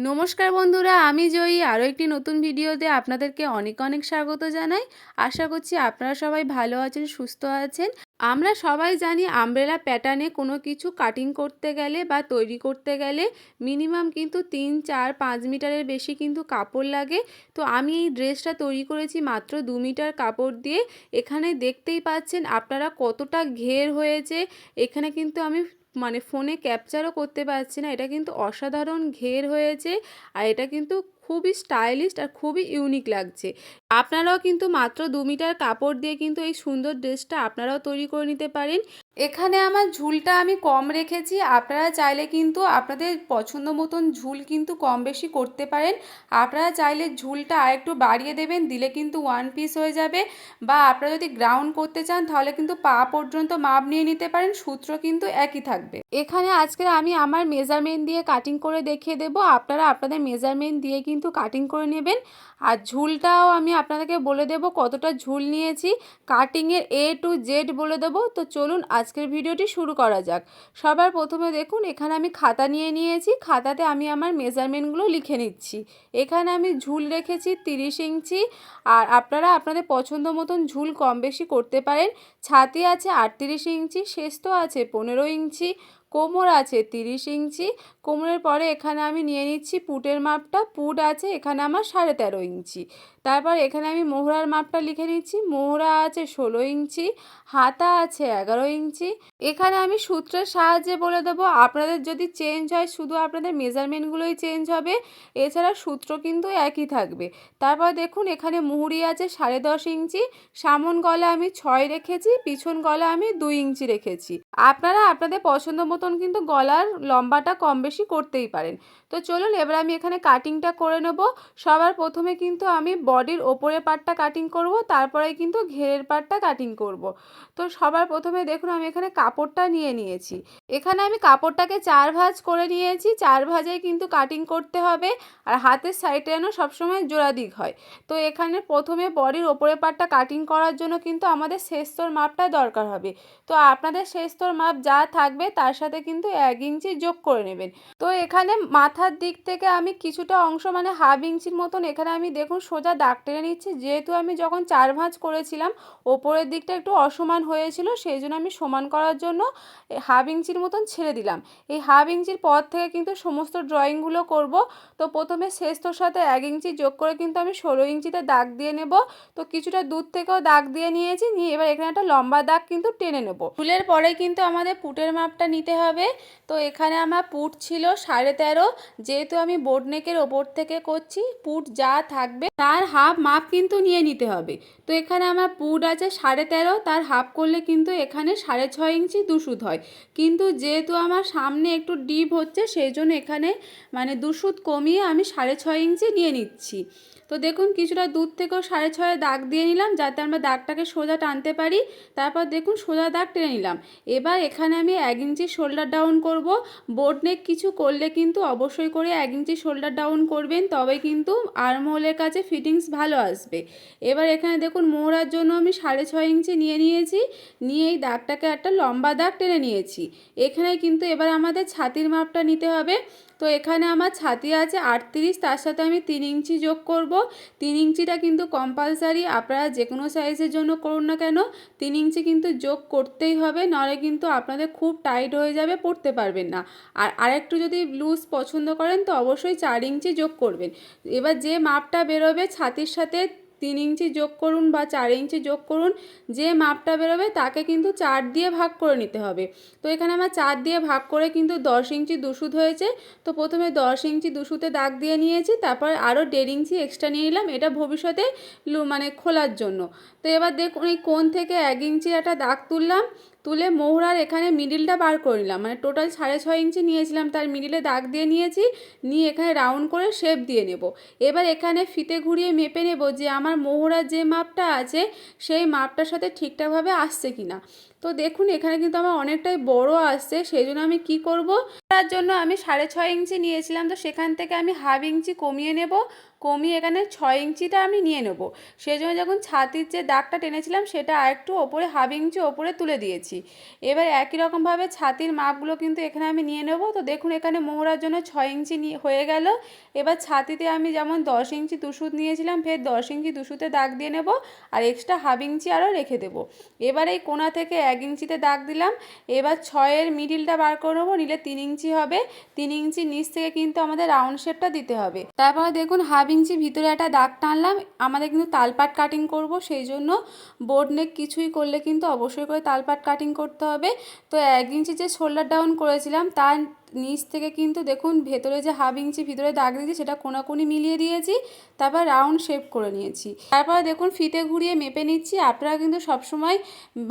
নমস্কার বন্ধুরা, আমি জয়ী। আরও একটি নতুন ভিডিওতে আপনাদেরকে অনেক অনেক স্বাগত জানাই। আশা করছি আপনারা সবাই ভালো আছেন, সুস্থ আছেন। আমরা সবাই জানি আমব্রেলা প্যাটার্নে কোনো কিছু কাটিং করতে গেলে বা তৈরি করতে গেলে মিনিমাম কিন্তু তিন, চার, পাঁচ মিটারের বেশি কিন্তু কাপড় লাগে। তো আমি এই ড্রেসটা তৈরি করেছি মাত্র দু মিটার কাপড় দিয়ে। এখানে দেখতেই পাচ্ছেন আপনারা কতটা ঘের হয়েছে। এখানে কিন্তু আমি মানে ফোনে ক্যাপচারও করতে পারছি না। এটা কিন্তু অসাধারণ ঘের হয়েছে আর এটা কিন্তু খুবই স্টাইলিশ আর খুবই ইউনিক লাগছে। আপনারাও কিন্তু মাত্র দু মিটার কাপড় দিয়ে কিন্তু এই সুন্দর ড্রেসটা আপনারাও তৈরি করে নিতে পারেন। এখানে আমার ঝুলটা আমি কম রেখেছি, আপনারা চাইলে কিন্তু আপনাদের পছন্দ মতন ঝুল কিন্তু কম বেশি করতে পারেন। আপনারা চাইলে ঝুলটা আরেকটু বাড়িয়ে দেবেন, দিলে কিন্তু ওয়ান পিস হয়ে যাবে। বা আপনারা যদি গ্রাউন্ড করতে চান, তাহলে কিন্তু পা পর্যন্ত মাপ নিয়ে নিতে পারেন, সূত্র কিন্তু একই থাকবে। এখানে আজকে আমি আমার মেজারমেন্ট দিয়ে কাটিং করে দেখিয়ে দেব। আপনারা আপনাদের মেজারমেন্ট দিয়ে কিন্তু কাটিং করে নেবেন। আর ঝুলটাও আমি আপনাদেরকে বলে দেব কতটা ঝুল নিয়েছি। কাটিংয়ের এ টু জেড বলে দেবো। তো চলুন আজকের ভিডিওটি শুরু করা যাক। সবার প্রথমে দেখুন, এখানে আমি খাতা নিয়ে নিয়েছি। খাতাতে আমি আমার মেজারমেন্টগুলো লিখে নিচ্ছি। এখানে আমি ঝুল রেখেছি তিরিশ ইঞ্চি। আর আপনারা আপনাদের পছন্দ মতন ঝুল কম বেশি করতে পারেন। ছাতি আছে আটত্রিশ ইঞ্চি শেস্ত আছে পনেরো ইঞ্চি। কোমর আছে তিরিশ ইঞ্চি। কোমরের পরে এখানে আমি নিয়ে নিচ্ছি পুটের মাপটা। পুট আছে এখানে আমার সাড়ে তেরো ইঞ্চি। তারপর এখানে আমি মোহরার মাপটা লিখে নিচ্ছি। মোহরা আছে ষোলো ইঞ্চি, হাতা আছে এগারো ইঞ্চি। এখানে আমি সূত্রের সাহায্যে বলে দেবো। আপনাদের যদি চেঞ্জ হয়, শুধু আপনাদের মেজারমেন্টগুলোই চেঞ্জ হবে। এছাড়া সূত্র কিন্তু একই থাকবে। তারপর দেখুন, এখানে মুহুরি আছে সাড়ে দশ ইঞ্চি। সামন গলা আমি ছয় রেখেছি, পিছন গলা আমি দুই ইঞ্চি রেখেছি। আপনারা আপনাদের পছন্দ মতন কিন্তু গলার লম্বাটা কম বেশি করতেই পারেন। তো চলুন, এবার আমি এখানে কাটিংটা করে নেব। সবার প্রথমে কিন্তু আমি বডির ওপরের পার্টটা কাটিং করব, তারপরে কিন্তু ঘেরের পার্টটা কাটিং করব। তো সবার প্রথমে দেখুন, আমি এখানে কাপড়টা নিয়ে নিয়েছি। এখানে আমি কাপড়টাকে চার ভাজ করে নিয়েছি, চার ভাঁজে কিন্তু কাটিং করতে হবে আর হাতের সাইডে যেন সবসময় জোড়া দিক হয়। তো এখানে প্রথমে বডির ওপরের পার্টটা কাটিং করার জন্য কিন্তু আমাদের শেস্তর মাপটা দরকার হবে। তো আপনাদের শেস্তর মাপ যা থাকবে তার সাথে কিন্তু এক ইঞ্চি যোগ করে নেবেন। তো এখানে মাথার দিক থেকে আমি কিছুটা অংশ মানে হাফ ইঞ্চির মতন এখানে আমি দেখুন সোজা দাগ টেনে নিচ্ছি। যেহেতু আমি যখন চার ভাঁজ করেছিলাম, ওপরের দিকটা একটু অসমান হয়েছিল, সেই জন্য আমি সমান করার জন্য হাফ ইঞ্চির মতন ছেড়ে দিলাম। এই হাফ ইঞ্চির পর থেকে কিন্তু সমস্ত ড্রয়িংগুলো করব। তো প্রথমে শেষতোর সাথে এক ইঞ্চি যোগ করে কিন্তু আমি ষোলো ইঞ্চিতে দাগ দিয়ে নেব। তো কিছুটা দূর থেকেও দাগ দিয়ে নিয়েছি, নিয়ে এবার এখানে একটা লম্বা দাগ কিন্তু টেনে নেব। ফুলের পরে কিন্তু আমাদের পুটের মাপটা নিতে হবে। তো এখানে আমার পুট ছিল সাড়ে তেরো। যেহেতু আমি বোর্ড নেকের ওপর থেকে করছি, পুট যা থাকবে তার হাফ মাপ কিন্তু নিয়ে নিতে হবে। তো এখানে আমার পুট আছে সাড়ে তেরো, তার হাফ করলে কিন্তু এখানে সাড়ে ছয় ইঞ্চি দুশুদ হয়। কিন্তু যেহেতু আমার সামনে একটু ডিপ হচ্ছে, সেই জন্য এখানে মানে দুশুদ কমিয়ে আমি সাড়ে ছয় ইঞ্চি নিয়ে নিচ্ছি। তো দেখুন, কিছুটা দূর থেকেও সাড়ে ছয়ে দাগ দিয়ে নিলাম, যাতে আমরা দাগটাকে সোজা টানতে পারি। তারপর দেখুন, সোজা দাগ টেনে নিলাম। এবার এখানে আমি এক ইঞ্চি শোল্ডার ডাউন করব। বোর্ড নেক কিছু করলে কিন্তু অবশ্যই করে এক ইঞ্চি শোল্ডার ডাউন করবেন, তবে কিন্তু আর্মহোলের কাছে ফিটিংস ভালো আসবে। এবার এখানে দেখুন মোহরার জন্য আমি সাড়ে ছয় ইঞ্চি নিয়ে নিয়েছি। নিয়ে এই দাগটাকে একটা লম্বা দাগ টেনে নিয়েছি। এখানে কিন্তু এবার আমাদের ছাতির মাপটা নিতে হবে। তো এখানে আমার ছাতি আছে আটত্রিশ, তার সাথে আমি তিন ইঞ্চি যোগ করব। তিন ইঞ্চিটা কিন্তু কম্পালসারি আপনারা যে কোনো সাইজের জন্য করুন না কেন, তিন ইঞ্চি কিন্তু যোগ করতেই হবে নাহলে কিন্তু আপনাদের খুব টাইট হয়ে যাবে, পড়তে পারবেন না। আর আরেকটু যদি লুজ পছন্দ করেন, তো অবশ্যই চার ইঞ্চি যোগ করবেন। এবার যে মাপটা বেরোবে ছাতির সাথে তিন ইঞ্চি যোগ করুন বা চার ইঞ্চি যোগ করুন, যে মাপটা বেরোবে তাকে কিন্তু চার দিয়ে ভাগ করে নিতে হবে। তো এখানে আমার চার দিয়ে ভাগ করে কিন্তু দশ ইঞ্চি দুশুদ হয়েছে। তো প্রথমে দশ ইঞ্চি দুশুতে দাগ দিয়ে নিয়েছি, তারপর আরও দেড় ইঞ্চি এক্সট্রা নিয়ে নিলাম। এটা ভবিষ্যতে মানে খোলার জন্য। তো এবার দেখুন এই কোন থেকে এক ইঞ্চি একটা দাগ তুললাম। তুলে মোহরার এখানে মিডিলটা বার করে নিলাম। মানে টোটাল সাড়ে ছয় ইঞ্চি নিয়েছিলাম, তার মিডিলে দাগ দিয়ে নিয়েছি, নিয়ে এখানে রাউন্ড করে শেপ দিয়ে নেব। এবার এখানে ফিতে ঘুরিয়ে মেপে নেব যে আমার মোহরার যে মাপটা আছে, সেই মাপটার সাথে ঠিকঠাকভাবে আসছে কি না তো দেখুন, এখানে কিন্তু আমার অনেকটাই বড় আসছে সেই জন্য আমি কি করব? তার জন্য আমি সাড়ে ছয় ইঞ্চি নিয়েছিলাম, তো সেখান থেকে আমি হাফ ইঞ্চি কমিয়ে নেব। কমিয়ে এখানে ছয় ইঞ্চিটা আমি নিয়ে নেব। সেই জন্য যখন ছাতির যে দাগটা টেনেছিলাম, সেটা আরেকটু ওপরে, হাফ ইঞ্চি ওপরে তুলে দিয়েছি। এবার একই রকমভাবে ছাতির মাপগুলো কিন্তু এখানে আমি নিয়ে নেব। তো দেখুন, এখানে মোহরার জন্য ছয় ইঞ্চি হয়ে গেল। এবার ছাতিতে আমি যেমন দশ ইঞ্চি দুশুদ নিয়েছিলাম, ফের দশ ইঞ্চি দুশুতে দাগ দিয়ে নেব আর এক্সট্রা হাফ ইঞ্চি আরও রেখে দেবো। এবার এই কোনা থেকে এক ইঞ্চিতে দাগ দিলাম। এবার ছয়ের মিডিলটা বার করে নেব, নিলে তিন ইঞ্চি হবে। তিন ইঞ্চি নিচ থেকে কিন্তু আমাদের রাউন্ড শেপটা দিতে হবে। তারপরে দেখুন, হাফ ইঞ্চি ভিতরে একটা দাগ টানলাম, আমাদের কিন্তু তালপাট কাটিং করব, সেই জন্য বোর্ড নেক কিছুই করলে কিন্তু অবশ্যই করে তালপাট কাটিং করতে হবে। তো এক ইঞ্চি যে শোল্ডার ডাউন করেছিলাম, তার নিচ থেকে কিন্তু দেখুন ভেতরে যে হাফ ইঞ্চি ভিতরে দাগ দিয়েছি, সেটা কোনাকুনি মিলিয়ে দিয়েছি, তারপর রাউন্ড শেপ করে নিয়েছি। তারপরে দেখুন ফিতে ঘুরিয়ে মেপে নিচ্ছি, আপনারা কিন্তু সবসময়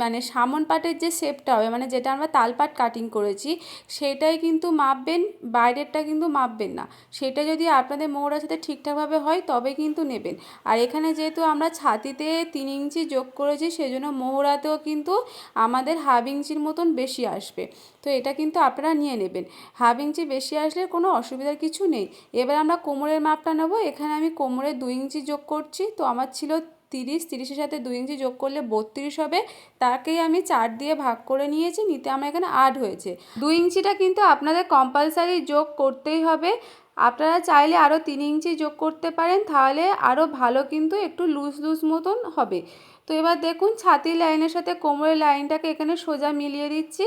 মানে সামন পাটের যে শেপটা হবে মানে যেটা আমরা তালপাট কাটিং করেছি, সেটাই কিন্তু মাপবেন, বাইরেরটা কিন্তু মাপবেন না। সেটা যদি আপনাদের মোহরার সাথে ঠিকঠাকভাবে হয়, তবে কিন্তু নেবেন। আর এখানে যেহেতু আমরা ছাতিতে তিন ইঞ্চি যোগ করেছি, সেজন্য মোহরাতেও কিন্তু আমাদের হাফ ইঞ্চির মতন বেশি আসবে। তো এটা কিন্তু আপনারা নিয়ে নেবেন। হাফ ইঞ্চি বেশি আসলে কোনো অসুবিধার কিছু নেই। এবার আমরা কোমরের মাপটা নেব। এখানে আমি কোমরে দুই ইঞ্চি যোগ করছি। তো আমার ছিল তিরিশ, তিরিশের সাথে দুই ইঞ্চি যোগ করলে বত্রিশ হবে। তাকেই আমি চার দিয়ে ভাগ করে নিয়েছি। নিতে আমার এখানে আট হয়েছে। দুই ইঞ্চিটা কিন্তু আপনাদের কম্পালসারি যোগ করতেই হবে। আপনারা চাইলে আরও তিন ইঞ্চি যোগ করতে পারেন। তাহলে আরও ভালো কিন্তু একটু লুজ লুজ মতন হবে। তো এবার দেখুন, ছাতির লাইনের সাথে কোমরের লাইনটাকে এখানে সোজা মিলিয়ে দিচ্ছি।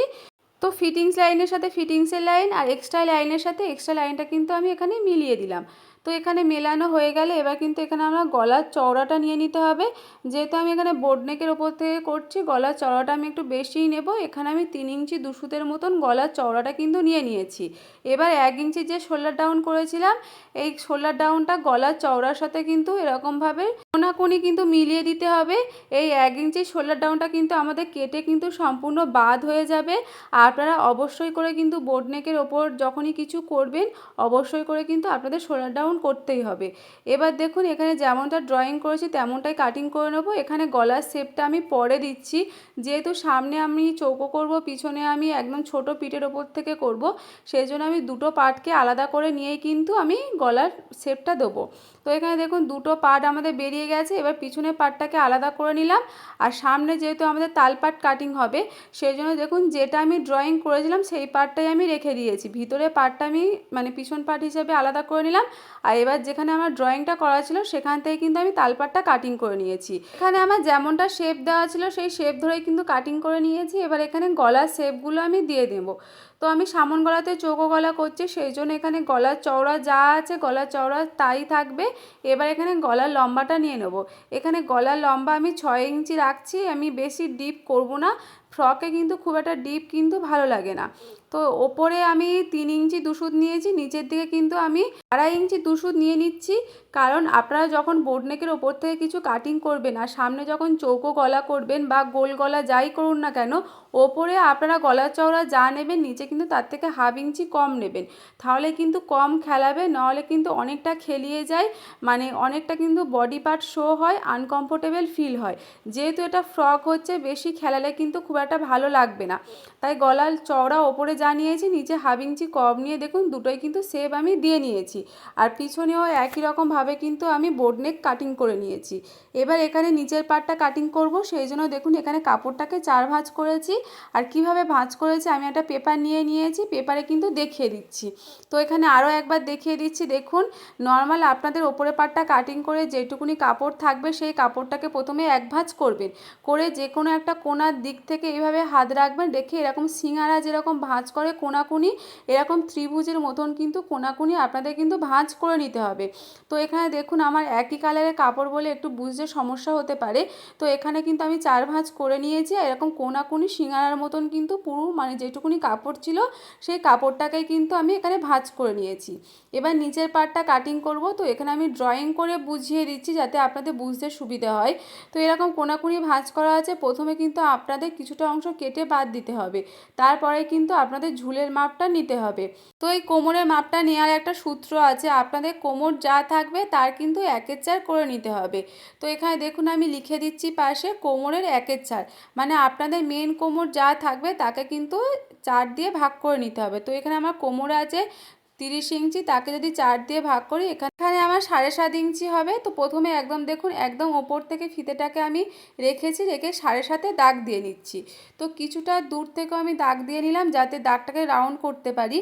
তো ফিটিংস লাইনের সাথে ফিটিংসের লাইন আর এক্সট্রা লাইনের সাথে এক্সট্রা লাইনটা কিন্তু আমি এখানে মিলিয়ে দিলাম। তো এখানে মেলানো হয়ে গেলে এবার কিন্তু এখানে আমরা গলার চওড়াটা নিয়ে নিতে হবে। যেহেতু আমি এখানে বোর্ড নেকের ওপর থেকে করছি, গলার চওড়াটা আমি একটু বেশিই নেব। এখানে আমি তিন ইঞ্চি দুশুতের মতন গলার চওড়াটা কিন্তু নিয়ে নিয়েছি। এবার এক ইঞ্চি যে শোল্ডার ডাউন করেছিলাম, এই শোল্ডার ডাউনটা গলার চওড়ার সাথে কিন্তু এরকমভাবে কোনাকুনি কিন্তু মিলিয়ে দিতে হবে। এই এক ইঞ্চি শোল্ডার ডাউনটা কিন্তু আমাদের কেটে কিন্তু সম্পূর্ণ বাদ হয়ে যাবে। আপনারা অবশ্যই করে কিন্তু বোর্ড নেকের ওপর যখনই কিছু করবেন, অবশ্যই করে কিন্তু আপনাদের শোল্ডার ডাউন করতেই হবে। এবার দেখুন, এখানে যেমনটা ড্রয়িং করেছি, তেমনটাই কাটিং করে নেব। এখানে গলার শেপটা আমি পরে দিচ্ছি। যেহেতু সামনে আমি চৌকো করব, পিছনে আমি একদম ছোট পিঠের ওপর থেকে করব। সেই জন্য আমি দুটো পার্টকে আলাদা করে নিয়েই কিন্তু আমি গলার শেপটা দেবো। তো এখানে দেখুন, দুটো পার্ট আমাদের বেরিয়ে গেছে। এবার পিছনের পার্টটাকে আলাদা করে নিলাম। আর সামনে যেহেতু আমাদের তাল পার্ট কাটিং হবে সেই জন্য দেখুন, যেটা আমি ড্রয়িং করেছিলাম, সেই পার্টটাই আমি রেখে দিয়েছি। ভিতরে পার্টটা আমি মানে পিছন পার্ট হিসেবে আলাদা করে নিলাম। আর এবার যেখানে আমার ড্রয়িংটা করা ছিল, সেখান থেকে কিন্তু আমি তালপাটটা কাটিং করে নিয়েছি। এখানে আমার যেমনটা শেপ দেওয়া ছিল, সেই শেপ ধরেই কিন্তু কাটিং করে নিয়েছি। এবার এখানে গলার শেপগুলো আমি দিয়ে দেবো। তো আমি সামন গলাতে চৌকো গলা করছি, সেই জন্য এখানে গলার চওড়া যা আছে, গলার চওড়া তাই থাকবে। এবার এখানে গলার লম্বাটা নিয়ে নেব। এখানে গলার লম্বা আমি ছয় ইঞ্চি রাখছি, আমি বেশি ডিপ করব না। ফ্রকে কিন্তু খুব একটা ডিপ কিন্তু ভালো লাগে না। তো ওপরে আমি তিন ইঞ্চি দুশুদ নিয়েছি, নিচের দিকে কিন্তু আমি আড়াই ইঞ্চি দুশুদ নিয়ে নিচ্ছি। কারণ আপনারা যখন বোর্ডনেকের ওপর থেকে কিছু কাটিং করবেন আর সামনে যখন চৌকো গলা করবেন বা গোল গলা যাই করুন না কেন ওপরে আপনারা গলার চওড়া যা নেবেন, নিচে কিন্তু তার থেকে হাফ ইঞ্চি কম নেবেন। তাহলে কিন্তু কম খেলাবে, নাহলে কিন্তু অনেকটা খেলিয়ে যায় মানে অনেকটা কিন্তু বডি পার্ট শো হয় আনকমফোর্টেবল ফিল হয়। যেহেতু এটা ফ্রক হচ্ছে, বেশি খেলালে কিন্তু খুব একটা ভালো লাগবে না। তাই গলার চওড়া ওপরে যা নিয়েছি, নিচে হাফ ইঞ্চি কম নিয়ে দেখুন, দুটোই কিন্তু সেভ আমি দিয়ে নিয়েছি। আর পিছনেও একই রকমভাবে কিন্তু আমি বোর্ড নেক কাটিং করে নিয়েছি। এবার এখানে নিচের পার্টটা কাটিং করব, সেই জন্য দেখুন এখানে কাপড়টাকে চার ভাঁজ করেছি। আর কীভাবে ভাঁজ করেছি আমি একটা পেপার নিয়ে নিয়েছি, পেপারে কিন্তু দেখিয়ে দিচ্ছি। তো এখানে আরও একবার দেখিয়ে দিচ্ছি, দেখুন নর্মাল আপনাদের ওপরে পাটটা কাটিং করে যেটুকুনি কাপড় থাকবে সেই কাপড়টাকে প্রথমে এক ভাঁজ করবেন। করে যে কোনো একটা কোনার দিক থেকে এইভাবে হাত রাখবেন রেখে এরকম সিঙারা যেরকম ভাঁজ করে কোনাকুনি, এরকম ত্রিভুজের মতন কিন্তু কোনাকুনি আপনাদের কিন্তু ভাঁজ করে নিতে হবে। তো এখানে দেখুন, আমার একই কালারের কাপড় বলে একটু বুঝতে সমস্যা হতে পারে। তো এখানে কিন্তু আমি চার ভাঁজ করে নিয়েছি এরকম কোনাকুনি সিঙারার মতন কিন্তু পুরো মানে যেটুকুনি কাপড় ছিল, সেই কাপড়টাকে কিন্তু আমি এখানে ভাঁজ করে নিয়েছি। এবার নিচের পার্টটা কাটিং করব, তো এখানে আমি ড্রয়িং করে বুঝিয়ে দিচ্ছি যাতে আপনাদের বুঝতে সুবিধে হয়। তো এরকম কোনাকুনি ভাঁজ করা আছে, প্রথমে কিন্তু আপনাদের কিছুটা অংশ কেটে বাদ দিতে হবে। তারপরে কিন্তু আপনাদের ঝুলের মাপটা নিতে হবে। তো এই কোমরের মাপটা নেওয়ার একটা সূত্র আছে, আপনাদের কোমর যা থাকবে তার কিন্তু একের চার করে নিতে হবে। তো এখানে দেখুন আমি লিখে দিচ্ছি পাশে কোমরের একের চার মানে আপনাদের মেন কোমর যা থাকবে তাকে কিন্তু চার দিয়ে ভাগ করে নিতে হবে। তো এখানে আমার কোমর আছে তিরিশ ইঞ্চি, তাকে যদি চার দিয়ে ভাগ করি, এখানে আমার সাড়ে সাত ইঞ্চি হবে। তো প্রথমে একদম দেখুন, একদম ওপর থেকে ফিতেটাকে আমি রেখেছি, রেখে সাড়ে সাতে দাগ দিয়ে নিচ্ছি। তো কিছুটা দূর থেকেও আমি দাগ দিয়ে নিলাম, যাতে দাগটাকে রাউন্ড করতে পারি।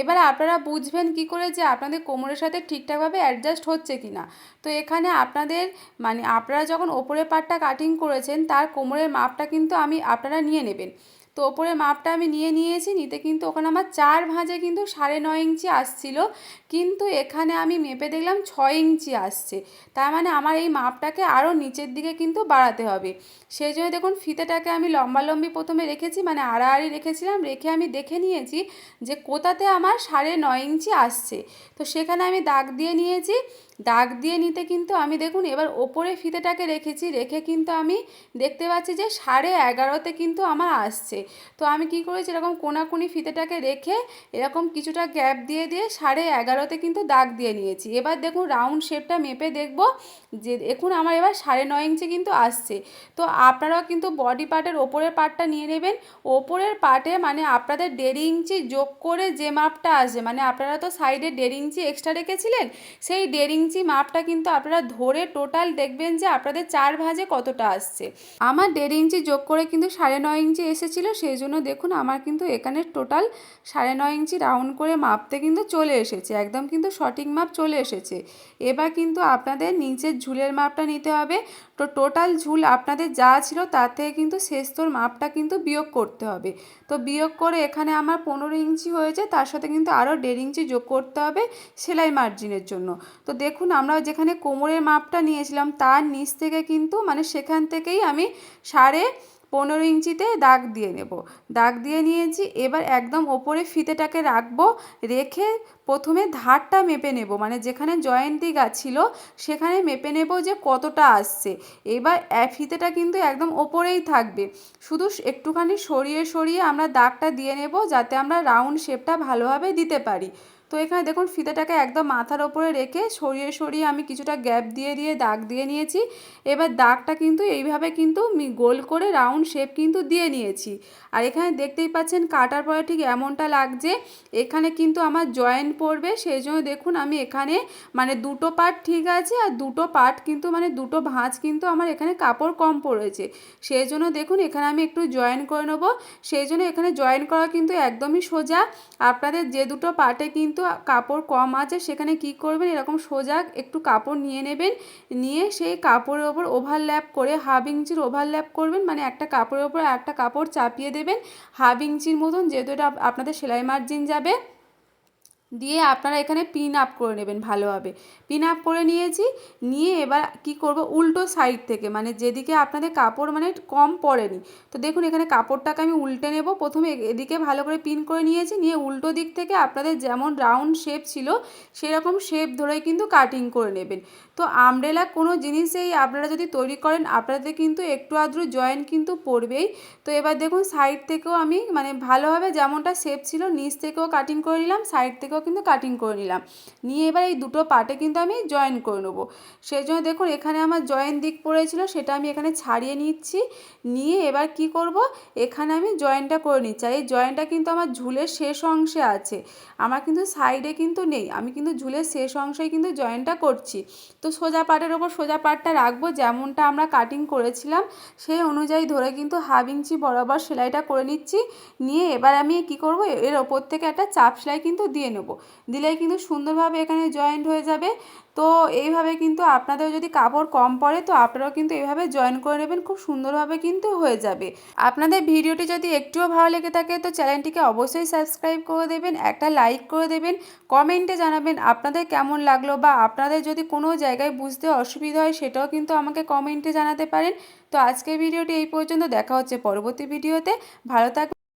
এবার আপনারা বুঝবেন কি করে যে আপনাদের কোমরের সাথে ঠিকঠাকভাবে অ্যাডজাস্ট হচ্ছে কি না। তো এখানে আপনাদের মানে আপনারা যখন ওপরের পার্টটা কাটিং করেছেন, তার কোমরের মাপটা কিন্তু আমি আপনারা নিয়ে নেবেন। তো ওপরে মাপটা আমি নিয়ে নিয়েছি, নিতে কিন্তু ওখানে আমার চার ভাঁজে কিন্তু সাড়ে নয় ইঞ্চি আসছিল। কিন্তু এখানে আমি মেপে দেখলাম ছয় ইঞ্চি আসছে। তার মানে আমার এই মাপটাকে আরও নিচের দিকে কিন্তু বাড়াতে হবে। সেই জন্য দেখুন ফিতেটাকে আমি লম্বালম্বি প্রথমে রেখেছি মানে আড়াআড়ি রেখেছিলাম, রেখে আমি দেখে নিয়েছি যে কোথাতে আমার সাড়ে নয় ইঞ্চি আসছে। তো সেখানে আমি দাগ দিয়ে নিয়েছি দাগ দিয়ে নিতে কিন্তু আমি, দেখুন, এবার ওপরে ফিতেটাকে রেখেছি, রেখে কিন্তু আমি দেখতে পাচ্ছি যে সাড়ে এগারোতে কিন্তু আমার আসছে। তো আমি কি করেছি, এরকম কোনাকুনি ফিতেটাকে রেখে এরকম কিছুটা গ্যাপ দিয়ে দিয়ে সাড়ে এগারোতে কিন্তু দাগ দিয়ে নিয়েছি। এবার দেখুন, রাউন্ড শেপটা মেপে দেখব যে, দেখুন, আমার এবার সাড়ে নয় ইঞ্চি কিন্তু আসছে। তো আপনারাও কিন্তু বডি পার্টের ওপরের পার্টটা নিয়ে নেবেন। ওপরের পার্টে মানে আপনাদের দেড় ইঞ্চি যোগ করে যে মাপটা আসবে মানে আপনারা তো সাইডে দেড় ইঞ্চি এক্সট্রা রেখেছিলেন, সেই দেড় ইঞ্চি মাপটা কিন্তু আপনারা ধরে টোটাল দেখবেন যে আপনাদের চার ভাজে কতটা আসছে। আমার দেড় ইঞ্চি যোগ করে কিন্তু সাড়ে নয় ইঞ্চি এসেছিল, সেই জন্য দেখুন আমার কিন্তু এখানে টোটাল সাড়ে নয় ইঞ্চি রাউন্ড করে মাপতে কিন্তু চলে এসেছে, একদম কিন্তু সঠিক মাপ চলে এসেছে। এবার কিন্তু আপনাদের নিচের ঝুলের মাপটা নিতে হবে তো টোটাল ঝুল আপনাদের যা ছিল তার থেকে কিন্তু শেষতোর মাপটা কিন্তু বিয়োগ করতে হবে। তো বিয়োগ করে এখানে আমার পনেরো ইঞ্চি হয়েছে, তার সাথে কিন্তু আরও দেড় ইঞ্চি যোগ করতে হবে সেলাই মার্জিনের জন্য। তো দেখুন আমরা যেখানে কোমরের মাপটা নিয়েছিলাম, তার নিচ থেকে কিন্তু মানে সেখান থেকেই আমি সাড়ে পনেরো ইঞ্চিতে দাগ দিয়ে নেব। দাগ দিয়ে নিয়েছি, এবার একদম ওপরে ফিতেটাকে রাখব, রেখে প্রথমে ধারটা মেপে নেব। মানে যেখানে জয়েন্টি গাছ ছিল সেখানে মেপে নেব যে কতটা আসছে। এবার ফিতেটা কিন্তু একদম ওপরেই থাকবে। শুধু একটুখানি সরিয়ে সরিয়ে আমরা দাগটা দিয়ে নেব, যাতে আমরা রাউন্ড শেপটা ভালোভাবে দিতে পারি। তো এখানে দেখুন, ফিতেটাকে একদম মাথার ওপরে রেখে সরিয়ে সরিয়ে আমি কিছুটা গ্যাপ দিয়ে দিয়ে দাগ দিয়ে নিয়েছি। এবার দাগটা কিন্তু এইভাবে কিন্তু গোল করে রাউন্ড শেপ কিন্তু দিয়ে নিয়েছি। আর এখানে দেখতেই পাচ্ছেন, কাটার পরে ঠিক এমনটা লাগছে, এখানে কিন্তু আমার জয়েন্ট পড়বে সেই জন্য দেখুন আমি এখানে মানে দুটো পার্ট ঠিক আছে আর দুটো পার্ট কিন্তু মানে দুটো ভাঁজ কিন্তু আমার এখানে কাপড় কম পড়েছে। সেই জন্য দেখুন, এখানে আমি একটু জয়েন করে নেব। সেই জন্য এখানে জয়েন করা কিন্তু একদমই সোজা। আপনাদের যে দুটো পার্টে কিন্তু কিন্তু কাপড় কম আছে, সেখানে কি করবেন? এরকম সোজা একটু কাপড় নিয়ে নেবেন, নিয়ে সেই কাপড়ের ওপর ওভারল্যাপ করে হাফ ইঞ্চির ওভারল্যাপ করবেন মানে একটা কাপড়ের ওপর একটা কাপড় চাপিয়ে দেবেন। হাফ ইঞ্চির মতন, যেহেতু এটা আপনাদের সেলাই মার্জিন যাবে। দিয়ে আপনারা এখানে পিন আপ করে নেবেন ভালোভাবে। পিন আপ করে নিয়েছি, নিয়ে এবার কি করব? উল্টো সাইড থেকে মানে যেদিকে আপনাদের কাপড় মানে কম পড়েনি। তো দেখুন, এখানে কাপড়টাকে আমি উল্টে নেব। প্রথমে এদিকে ভালো করে পিন করে নিয়েছি, নিয়ে উল্টো দিক থেকে আপনাদের যেমন রাউন্ড শেপ ছিল, সেরকম শেপ ধরেই কিন্তু কাটিং করে নেবেন। তো আমব্রেলা কোনো জিনিসেই আপনারা যদি তৈরি করেন, আপনাদের কিন্তু একটু আধটু জয়েন্ট কিন্তু পড়বেই। তো এবার দেখুন সাইড থেকেও আমি মানে ভালোভাবে যেমনটা শেপ ছিল, নিচ থেকেও কাটিং করে নিলাম সাইড থেকেও কিন্তু কাটিং করে নিলাম। নিয়ে এবার এই দুটো পার্টে কিন্তু আমি জয়েন করে নেব। সেই জন্য দেখুন, এখানে আমার জয়েন দিক পড়েছিল, সেটা আমি এখানে ছাড়িয়ে নিচ্ছি। নিয়ে এবার কি করব? এখানে আমি জয়েনটা করে নিচ্ছি। আর এই জয়েনটা কিন্তু আমার ঝুলের শেষ অংশে আছে। আমার কিন্তু সাইডে কিন্তু নেই। আমি কিন্তু ঝুলের শেষ অংশেই কিন্তু জয়েনটা করছি। তো সোজা পাটের ওপর সোজা পাটটা রাখব। যেমনটা আমরা কাটিং করেছিলাম, সেই অনুযায়ী ধরে কিন্তু হাফ ইঞ্চি বরাবর সেলাইটা করে নিচ্ছি। নিয়ে এবার আমি কি করব? এর ওপর থেকে একটা চাপ সেলাই কিন্তু দিয়ে নেব। দিলেই কিন্তু সুন্দরভাবে এখানে জয়েন্ট হয়ে যাবে। তো এইভাবে কিন্তু আপনাদের যদি কাপড় কম পড়ে, তো আপনারাও কিন্তু এইভাবে জয়েন করে নেবেন। খুব সুন্দরভাবে কিন্তু হয়ে যাবে। আপনাদের ভিডিওটি যদি একটুও ভালো লেগে থাকে, তো চ্যানেলটিকে অবশ্যই সাবস্ক্রাইব করে দেবেন, একটা লাইক করে দেবেন কমেন্টে জানাবেন আপনাদের কেমন লাগল বা আপনাদের যদি কোনো জায়গায় বুঝতে অসুবিধা হয়, সেটাও কিন্তু আমাকে কমেন্টে জানাতে পারেন। তো আজকের ভিডিওটি এই পর্যন্ত। দেখা হচ্ছে পরবর্তী ভিডিওতে। ভালো থাকবেন।